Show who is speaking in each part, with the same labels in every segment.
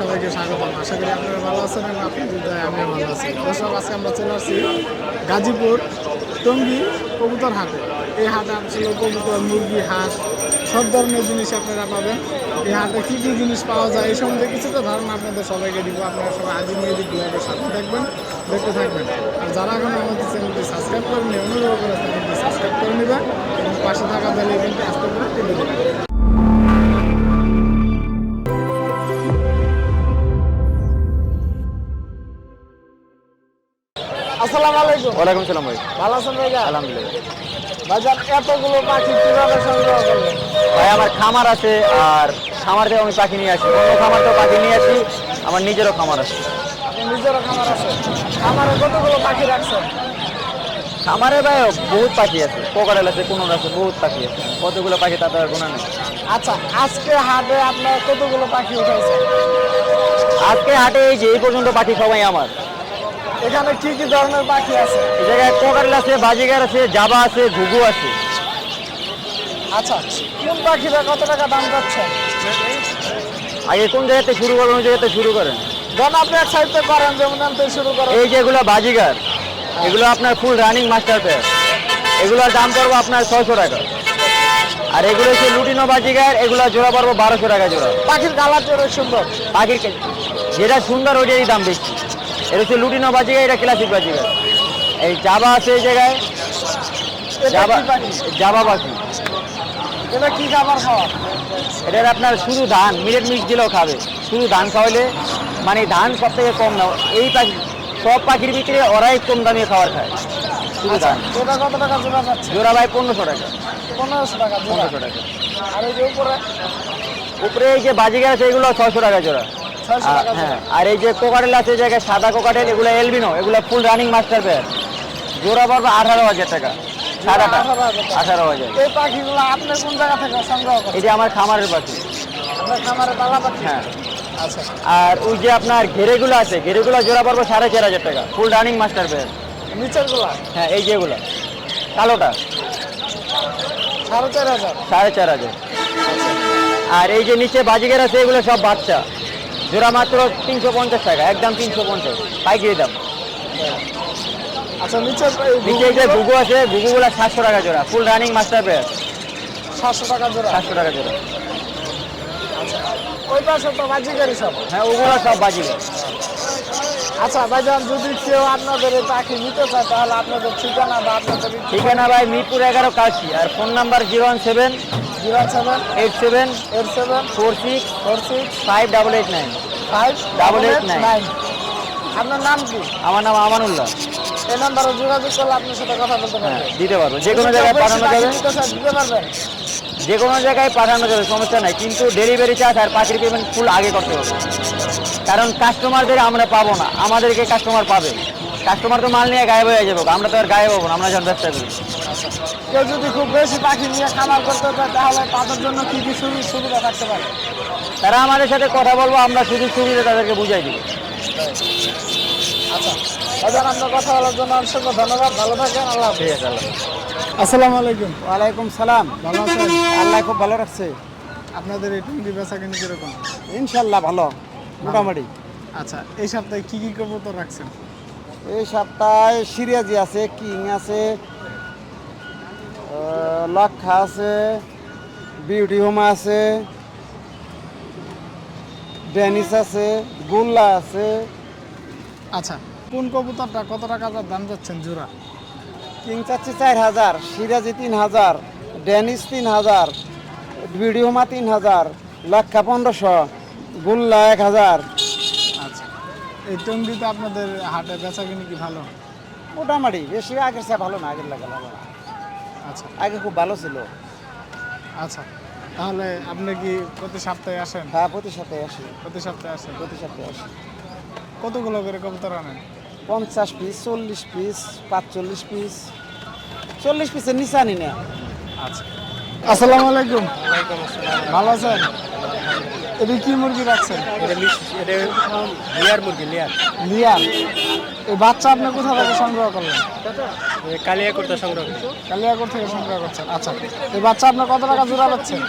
Speaker 1: সবাইকে স্বাগতম। আশা করি আপনারা ভালো আছেন এবং আপনাদের দয়ায় আমিও ভালো আছি। দর্শক, আজকে আমরা চলে আসছি গাজীপুর টঙ্গী কবুতর হাটে। এই হাটে আসলে কবুতর, মুরগি, হাঁস, সব ধরনের জিনিস আপনারা পাবেন। এই হাটে কী কী জিনিস পাওয়া যায় এই সম্বন্ধে কিছু তো ধারণা আপনাদের সবাইকে দিব। আপনারা সবাই আজ মেহেদি ব্লগের সাথে থাকবেন, দেখতে থাকবেন। আর যারা এখন আমাদের চ্যানেলটি সাবস্ক্রাইব করেনি অনুরোধ করে চ্যানেলটি সাবস্ক্রাইব করে নেবেন এবং পাশে থাকা বেল আইকনটি আসতে করে টিপে
Speaker 2: ওয়ালাইকুম সালাম ভাই।
Speaker 1: ভালো আছেন ভাইয়া
Speaker 2: আলহামদুলিল্লাহ।
Speaker 1: বাজার এতগুলো পাখি কীভাবে সংগ্রহ করলেন
Speaker 2: ভাই আমার খামার আছে আর খামার থেকে আমি পাখি নিয়ে আসি। অন্য খামার থেকে পাখি নিয়ে আসি আমার নিজেরও খামার আছে।
Speaker 1: নিজেরও খামার আছে? খামারে কতগুলো পাখি রাখছেন?
Speaker 2: খামারে ভাই বহুত পাখি আছে। কোকারেল আছে কোনোর আছে বহুত পাখি আছে। কতগুলো পাখি তাতে আর গোনা নেই।
Speaker 1: আচ্ছা আজকে হাটে আপনার কতগুলো পাখি উঠাইছেন?
Speaker 2: আজকে হাটে এই যে এই পর্যন্ত পাখি সবাই আমার।
Speaker 1: এখানে কি কি ধরনের পাখি আছে।
Speaker 2: এই জায়গায় কোকারেল আছে বাজিগার আছে জাবা আছে ঘুঘু আছে।
Speaker 1: আচ্ছা কোন পাখিটা কত টাকা দাম যাচ্ছেন
Speaker 2: আগে কোন জায়গাতে শুরু করবেন ওই জায়গাতে শুরু করেন?
Speaker 1: ধরুন আপনি এক সাইডে করেন যেমন আনতে শুরু করেন।
Speaker 2: এই যেগুলো বাজিগার এগুলো আপনার ফুল রানিং মাস্টার পেয়ার এগুলোর দাম পড়ব আপনার ছয়শো টাকা। আর এগুলো হচ্ছে লুটিনো বাজিগার এগুলো জোড়া পড়ব বারোশো টাকা জোড়া।
Speaker 1: পাখির অনেক সুন্দর।
Speaker 2: পাখির যেটা সুন্দর ওইটারই দাম বেশি। এটা হচ্ছে লুটিনো বাজিগার এটা ক্লাসিক বাজিগার এই জাবা আছে এই জায়গায়। জাবা জাবা পাখি
Speaker 1: এটা কি খাবার খাওয়া?
Speaker 2: এটার আপনার শুধু ধান মিলেট মিক্স দিলেও খাবে। শুধু ধান খাওয়াইলে মানে ধান সব থেকে কম না এই পাখি সব পাখির ভিতরে ওরাই কম দামে খাবার খায়। শুধু ধান।
Speaker 1: কত টাকা জোড়া যাচ্ছে?
Speaker 2: জোড়া ভাই পনেরোশো টাকা।
Speaker 1: পনেরোশো টাকা
Speaker 2: পনেরোশো টাকা।
Speaker 1: আর যে উপরে?
Speaker 2: উপরে এই যে বাজিগার আছে এগুলো ছশো টাকা জোড়া। হ্যাঁ। আর এই যে কোকাটেল আছে এই জায়গায় সাদা কোকাটেল এগুলো এলবিনো এগুলো ফুল রানিং মাস্টার পেয়ার জোড়া পড়বে আঠারো হাজার টাকা। সাদাটা আঠারো হাজার
Speaker 1: এই পাখিগুলো আপনি কোন জায়গা থেকে সংগ্রহ করেন
Speaker 2: এটা আমার খামারের পাখি।
Speaker 1: আপনার খামারে পালা পাখি?
Speaker 2: হ্যাঁ।
Speaker 1: আচ্ছা।
Speaker 2: আর ওই যে আপনার ঘেরেগুলো আছে ঘেরেগুলো জোড়া পড়বে সাড়ে চার হাজার টাকা ফুল রানিং মাস্টার পেয়ার
Speaker 1: নিচেরগুলা
Speaker 2: হ্যাঁ এই যেগুলো। কালোটা।
Speaker 1: সাড়ে চার হাজার।
Speaker 2: সাড়ে চার হাজার। আর এই যে নিচে বাজিগের আছে এগুলো সব বাচ্চা। জোড়া মাত্র তিনশো পঞ্চাশ টাকা একদম তিনশো পঞ্চাশ। পাইকারি দাম।
Speaker 1: আচ্ছা
Speaker 2: নিচে এই যে ঘুঘু আছে ঘুঘুগুলো সাতশো টাকা জোড়া ফুল রানিং মাস্টার পেয়ার
Speaker 1: সাতশো টাকা জোড়া।
Speaker 2: সাতশো টাকা জোড়া।
Speaker 1: ওই পাশে তো বাজিকারি সব।
Speaker 2: হ্যাঁ ওগুলো সব বাজিগর।
Speaker 1: আচ্ছা ভাইজান যদি কেউ আপনাদের পাখি নিতে চায় তাহলে আপনাদের ঠিকানা বা আপনাদের
Speaker 2: ঠিকানা ভাই মিরপুর এগারো কাশি আর phone number zero one seven
Speaker 1: zero seven
Speaker 2: eight seven
Speaker 1: eight seven
Speaker 2: four six
Speaker 1: four six
Speaker 2: five double eight nine.
Speaker 1: Five
Speaker 2: eight nine.
Speaker 1: Nine. আপনার নাম কি?
Speaker 2: আমার নাম আমানুল্লাহ।
Speaker 1: এই নাম্বারে যোগাযোগ করলে আপনার সাথে কথা বলতে
Speaker 2: হ্যাঁ
Speaker 1: পারবেন
Speaker 2: দিতে পারব। যে কোনো জায়গায় পাঠানো যাবে।
Speaker 1: দিতে পারবেন।
Speaker 2: যে কোনো জায়গায় পাঠানো যাবে সমস্যা নাই। কিন্তু ডেলিভারি চার্জ আর পাখির পেমেন্ট ফুল আগে করতে হবে। কারণ কাস্টমারদের আমরা পাবো না। আমাদেরকে কাস্টমার পাবে। কাস্টমার তো মাল নিয়ে গায়েব হয়ে যাব। আমরা তো আর গায়েব হব না। আমরা যখন ব্যবসা করি।
Speaker 1: কেউ যদি খুব বেশি পাখি নিয়ে খামার করতে চায় তাহলে তাদের জন্য কি কি সুবি- সুবিধা থাকতে পারে?
Speaker 2: তারা আমাদের সাথে কথা বলব আমরা সুযোগ সুবিধা তাদেরকে বুঝাই দিব।
Speaker 1: আচ্ছা। এবার আমরা কথা বলার জন্য অসংখ্য ধন্যবাদ। ভালো থাকেন আল্লাহ
Speaker 2: ঠিক আছে আল্লাহ
Speaker 1: আসসালামু আলাইকুম।
Speaker 3: ওয়ালাইকুম সালাম।
Speaker 1: ভালো আছেন?
Speaker 3: আল্লাহ খুব ভালো রাখছে।
Speaker 1: আপনাদের এই টুঙ্গি বেচা কিনে কীরকম?
Speaker 3: ইনশাল্লাহ ভালো মোটামুটি।
Speaker 1: আচ্ছা এই সপ্তাহে কি কি কবুতর রাখছেন?
Speaker 3: এই সপ্তাহে সিরিয়াজি আছে কিং আছে লক্ষা আছে বিউটি হোম আছে ডেনিস আছে গুল্লা আছে।
Speaker 1: আচ্ছা কোন কবুতরটা কত টাকা দাম যাচ্ছেন জোড়া?
Speaker 3: কিং চাচ্ছি চার হাজার সিরাজি তিন হাজার ডেনিস তিন হাজার বিউটি হোমা তিন হাজার লক্ষা পনেরোশো গুল্লা এক হাজার।
Speaker 1: আচ্ছা এই টঙ্গিতে আপনাদের হাটে বেচা কিনে কি ভালো?
Speaker 3: মোটামুটি বেশি আগের চেয়ে ভালো না আগের লাগে ভালো।
Speaker 1: আচ্ছা।
Speaker 3: আগে খুব ভালো ছিল।
Speaker 1: আচ্ছা তাহলে আপনি কি প্রতি সপ্তাহে আসেন?
Speaker 3: হ্যাঁ প্রতি সপ্তাহে আসি।
Speaker 1: প্রতি সপ্তাহে আসেন?
Speaker 3: প্রতি সপ্তাহে আসি।
Speaker 1: কতগুলো করে কবুতর আনেন?
Speaker 3: পঞ্চাশ পিস চল্লিশ পিস পাঁচচল্লিশ পিস চল্লিশ পিসের নিচে আনি না।
Speaker 1: আচ্ছা। আসসালামু আলাইকুম। ভালো আছেন? এটা কি মুরগি রাখছেন?
Speaker 4: এটা লেয়ার মুরগি লেয়ার।
Speaker 1: লিয়ার। এই বাচ্চা আপনি কোথা থেকে সংগ্রহ করলেন?
Speaker 4: কালিয়া করতে সংগ্রহ
Speaker 1: কালিয়াকোট থেকে সংগ্রহ করছেন। আচ্ছা এই বাচ্চা আপনার কত টাকা জোড়া পাচ্ছেন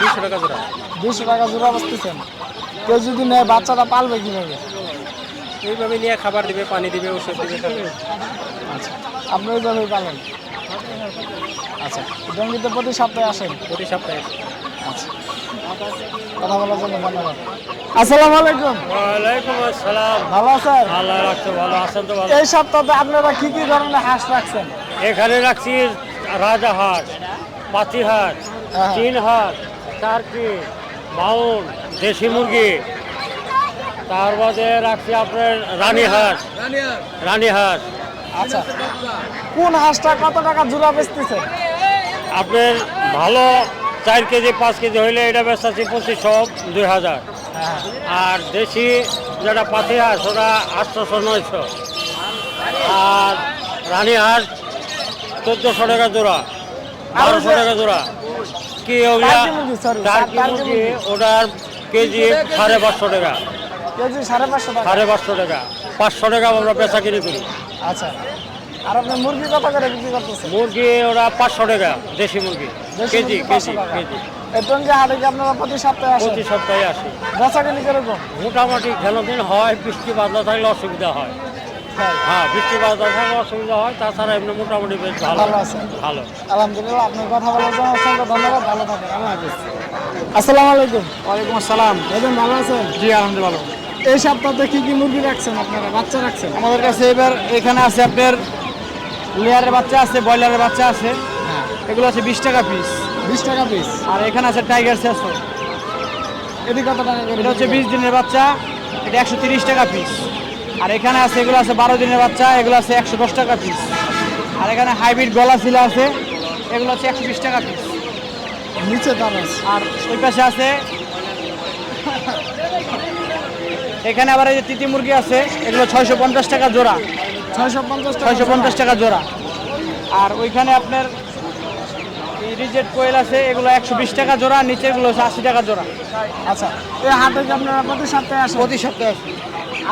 Speaker 4: দুশো টাকা জোড়া।
Speaker 1: দুশো টাকা জোড়া বসতেছেন কেউ যদি নেয় বাচ্চাটা পালবে কীভাবে?
Speaker 4: এইভাবে নিয়ে খাবার দিবে পানি দিবে ওষুধ দিবে
Speaker 1: আচ্ছা আপনি ওইভাবেই পালেন? আচ্ছা ডেঙ্গিতে প্রতি সপ্তাহে আসেন?
Speaker 4: প্রতি সপ্তাহে
Speaker 1: আচ্ছা। কথা বলার জন্য ধন্যবাদ। আসসালামু আলাইকুম।
Speaker 4: ওয়ালাইকুম আসসালাম।
Speaker 1: ভালো আছেন?
Speaker 4: আল্লাহ রাখছে ভালো আছেন তো ভালো।
Speaker 1: এই সপ্তাহে আপনারা কি কি ধরনের হাঁস রাখছেন?
Speaker 4: এখানে রাখছি রাজা হাট পাতি হাট
Speaker 1: হ্যাঁ।
Speaker 4: চীন হাট টার্কি মাউন দেশি মুরগি। তার বাদে রাখছি আপনার রানী হাট রানী হাট
Speaker 1: আচ্ছা। কোন হাঁসটা কত টাকা জোড়া বেচতেছেন
Speaker 4: আপনার ভালো চার কেজি পাঁচ কেজি হইলে এটা বেচাচ্ছি পঁচিশশো দুই হাজার।
Speaker 1: হ্যাঁ।
Speaker 4: আর দেশি যেটা পাতি হাঁস ওটা আটশোশো নয়শো। আর রানী হাঁস চোদ্দোশো টাকা জোড়া বারোশো টাকা জোড়া। কি ওগুলা
Speaker 1: টার্কি মুরগি।
Speaker 4: ওটার কেজি সাড়ে পাঁচশো টাকা।
Speaker 1: কেজি সাড়ে পাঁচশো টাকা।
Speaker 4: সাড়ে পাঁচশো টাকা। পাঁচশো টাকা আমরা বেচা কিনি করি।
Speaker 1: আচ্ছা। আর আপনি মুরগি কত করে বিক্রি করতেছেন?
Speaker 4: মুরগি ওরা পাঁচশো টাকা দেশি মুরগি কেজি
Speaker 1: মুরগি 500
Speaker 4: কেজি। কেজি।
Speaker 1: এই টঙ্গি হাটে কি আপনারা প্রতি সপ্তাহে আসেন?
Speaker 4: প্রতি সপ্তাহে আসি।
Speaker 1: বেচা কিনি কীরকম?
Speaker 4: মোটামুটি দিন হয় বৃষ্টি বাদলা থাকলে অসুবিধা হয়।
Speaker 1: হ্যাঁ।
Speaker 4: হ্যাঁ বৃষ্টি বাদলা থাকলে অসুবিধা হয় তাছাড়া এমনি মোটামুটি বেশ ভালো।
Speaker 1: ভালো আছে।
Speaker 4: ভালো।
Speaker 1: আলহামদুলিল্লাহ আপনার কথা বলার জন্য অসংখ্য ধন্যবাদ। ভালো থাকেন আল্লাহ হাফিজ। আসসালামু আলাইকুম।
Speaker 3: ওয়ালাইকুম আসসালাম।
Speaker 1: ভাইজান ভালো আছেন?
Speaker 3: জি আলহামদুলিল্লাহ ভালো।
Speaker 1: এই সপ্তাহে কি কি মুরগি রাখছেন আপনারা বাচ্চা রাখছেন?
Speaker 3: আমাদের কাছে এবার এখানে আছে আপনার লেয়ারের বাচ্চা আছে ব্রয়লারের বাচ্চা আছে।
Speaker 1: হ্যাঁ।
Speaker 3: এগুলো আছে বিশ টাকা পিস
Speaker 1: বিশ টাকা পিস
Speaker 3: আর এখানে আছে টাইগার সেসো
Speaker 1: এটি কত টাকা
Speaker 3: এটা হচ্ছে বিশ দিনের বাচ্চা এটা একশো তিরিশ টাকা পিস আর এখানে আছে এগুলো আছে বারো দিনের বাচ্চা এগুলো আছে একশো দশ টাকা পিস আর এখানে হাইব্রিড গলা শিলা আছে এগুলো হচ্ছে একশো বিশ টাকা পিস
Speaker 1: নিচে দাম আছে
Speaker 3: আর ওই পাশে আছে এখানে আবার এই যে তিতি মুরগি আছে এগুলো ছয়শো পঞ্চাশ টাকা জোড়া।
Speaker 1: ছয়শো পঞ্চাশ টাকা
Speaker 3: জোড়া। আর ওইখানে আপনার রিজেট কোয়েল আছে এগুলো একশো বিশ টাকা জোড়া নিচেগুলো হচ্ছে আশি টাকা জোড়া।
Speaker 1: আচ্ছা। এই হাটে আপনারা প্রতি সপ্তাহে আসেন?
Speaker 3: প্রতি সপ্তাহে আছে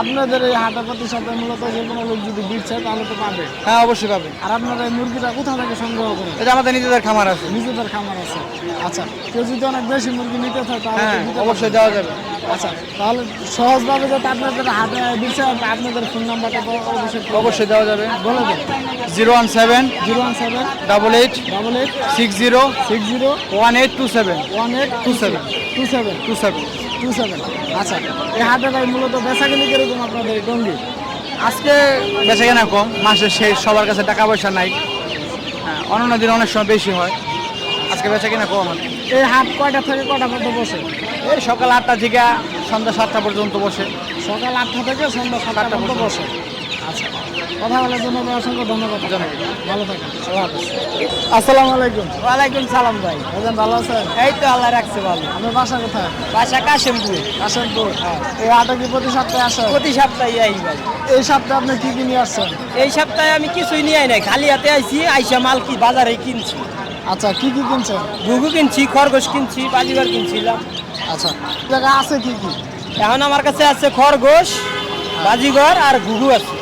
Speaker 1: আপনাদের এই হাটে প্রতি সপ্তাহে মূলত যে কোনো লোক যদি বিটছে তাহলে তো পাবে।
Speaker 3: হ্যাঁ অবশ্যই পাবেন
Speaker 1: আর আপনারা এই মুরগিটা কোথা থেকে সংগ্রহ করেন?
Speaker 3: এটা আমাদের নিজেদের খামার আছে।
Speaker 1: নিজেদের খামার আছে। আচ্ছা কেউ যদি অনেক বেশি মুরগি নিতে চায় তাহলে
Speaker 3: হ্যাঁ অবশ্যই দেওয়া যাবে।
Speaker 1: আচ্ছা তাহলে সহজভাবে যাতে আপনাদের হাতে দিচ্ছে আপনাদের ফোন নাম্বারটা অবশ্যই
Speaker 3: অবশ্যই দেওয়া যাবে।
Speaker 1: বলে দিন
Speaker 3: zero one seven
Speaker 1: zero one seven
Speaker 3: double eight
Speaker 1: double eight
Speaker 3: six zero
Speaker 1: six zero
Speaker 3: one eight two seven
Speaker 1: one eight two seven two seven
Speaker 3: two seven.
Speaker 1: Two seven আচ্ছা এই হাটে ভাই মূলত বেচাকিনি কীরকম আপনাদের টঙ্গি
Speaker 3: আজকে বেচা কেনা কম মাসের শেষ সবার কাছে টাকা পয়সা নাই। হ্যাঁ অন্যান্য দিন অনেক সময় বেশি হয়। আজকে বেচা কিনা কম আর
Speaker 1: এই হাট কয়টা থেকে কয়টা পর্যন্ত বসে?
Speaker 3: এই সকাল আটটা থেকে সন্ধ্যা সাতটা পর্যন্ত বসে।
Speaker 1: সকাল আটটা থেকে সন্ধ্যা সাতটা পর্যন্ত। বসে। আচ্ছা। কথা বলার জন্য অসংখ্য ধন্যবাদ। জানাই ভালো থাকেন। আল্লাহ আসসালামু আলাইকুম।
Speaker 3: ওয়ালাইকুম সালাম ভাই।
Speaker 1: ভাইজান ভালো আছেন?
Speaker 3: এই তো আল্লাহ রাখছে ভালো।
Speaker 1: আপনার বাসা কোথায়?
Speaker 3: বাসা কাশিমপুর।
Speaker 1: কাশিমপুর। এই হাটে কি প্রতি সপ্তাহে আসেন?
Speaker 3: প্রতি সপ্তাহে আই ভাই।
Speaker 1: এই সপ্তাহে আপনি কি কি নিয়ে আসছেন?
Speaker 3: এই সপ্তাহে আমি কিছুই নিয়ে আই নাই। খালি হাতে আইছি আইসা মাল কি বাজারে কিনছি।
Speaker 1: আচ্ছা কি কি কিনছেন?
Speaker 3: ঘুঘু কিনছি খরগোশ কিনছি বাজিবার কিনছিলাম।
Speaker 1: আচ্ছা জায়গা আছে কি কি?
Speaker 3: এখন আমার কাছে আছে খরগোশ বাজিঘর আর ঘুঘু আছে।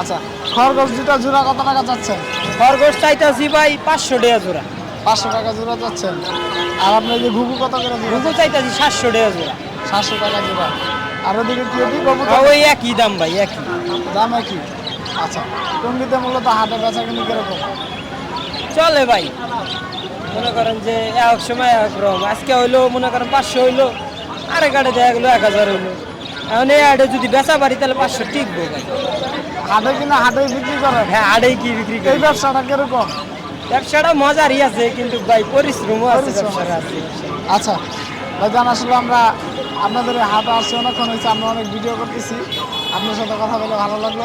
Speaker 1: আচ্ছা খরগোশ দুটা জোড়া কত টাকা যাচ্ছেন
Speaker 3: খরগোশ চাইতেছি ভাই পাঁচশো টাকা জোড়া।
Speaker 1: পাঁচশো টাকা জোড়া যাচ্ছেন আর আপনি যে ঘুঘু কত করে
Speaker 3: ঘুঘু চাইতেছি সাতশো টাকা জোড়া।
Speaker 1: সাতশো টাকা জোড়া। আর ওদিকে কি ওদিকে কবুতর
Speaker 3: ওই একই দাম ভাই একই।
Speaker 1: দাম কি আচ্ছা টঙ্গিতে মূলত হাটে বেচা কিনি কীরকম?
Speaker 3: চলে ভাই। মনে করেন যে এক সময় এক রকম আজকে হইল মনে করেন পাঁচশো হইল আরেক আড়ে দেখা গেলো এক হাজার হইল। এখন এই আড়ে যদি বেচা পারি তাহলে পাঁচশো টিকবো ভাই।
Speaker 1: হাটে কিনা হাটে বিক্রি করেন
Speaker 3: হ্যাঁ আড়েই কি বিক্রি
Speaker 1: এই
Speaker 3: করি
Speaker 1: ব্যবসাটা কীরকম?
Speaker 3: ব্যবসাটা মজারই আছে কিন্তু ভাই পরিশ্রমও আছে ব্যবসাটা আছে।
Speaker 1: আচ্ছা ভাইজান আসলে আমরা আপনাদের এই হাটে আসছি অনেকক্ষণ হয়েছে আমরা অনেক ভিডিও করতেছি। আপনার সাথে কথা বলে ভালো লাগল।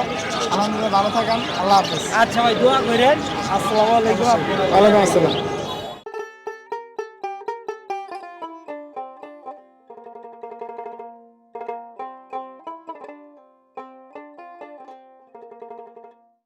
Speaker 1: আলহামদুলিল্লাহ ভালো থাকেন। আল্লাহ হাফিজ।
Speaker 3: আচ্ছা ভাই দোয়া করেন। আসসালামু আলাইকুম।
Speaker 1: ওয়ালাইকুম আসসালাম।